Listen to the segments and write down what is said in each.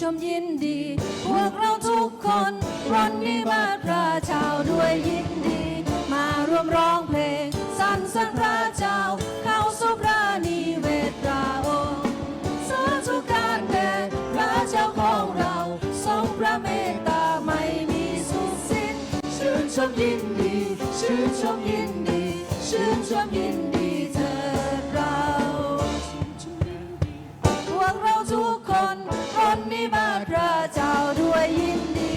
ชมยินดี พวกเราทุกคนวันนี้มาพระเจ้าด้วยยินดี มาร่วมร้องเพลงสรรเสริญพระเจ้า เข้าสู่พระนิเวศพระองค์สาธุการแด่พระเจ้าของเราทรงพระเมตตาไม่มีสุดสิ้นชื่นชมยินดี ชื่นชมยินดี ชื่นชมยินดี นนี้มาพระเจ้าด้วยยินดี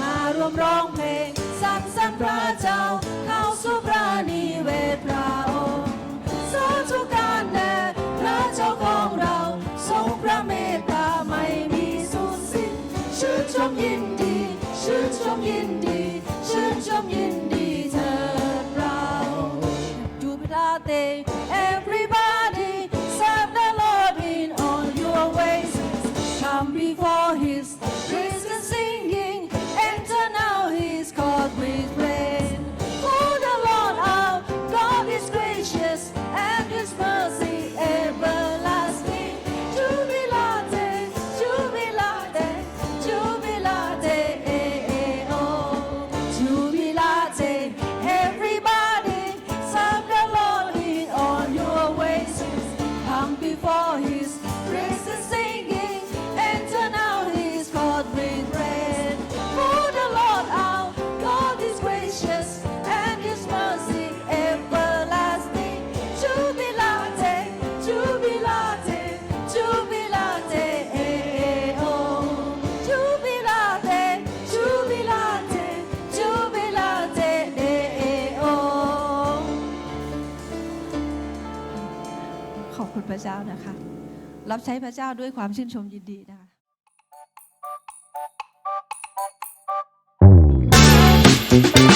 มารวมร้องเพลงสรรเสริญพระเจ้า เข้าสู่พระนิเวศพระองค์สาธุการแด่พระเจ้าของเราทรงพระเมตตาไม่มีสุดสิ้นชื่นชมยินดี ชื่นชมยินดี ชื่นชมยินดีเถิดเรา Jubilate, everybody, Jubilate, jubilate, jubilate, oh, jubilate, jubilate, jubilate, oh. ขอบคุณพระเจ้านะคะ รับใช้พระเจ้าด้วยความชื่นชมยินดีนะคะ Thank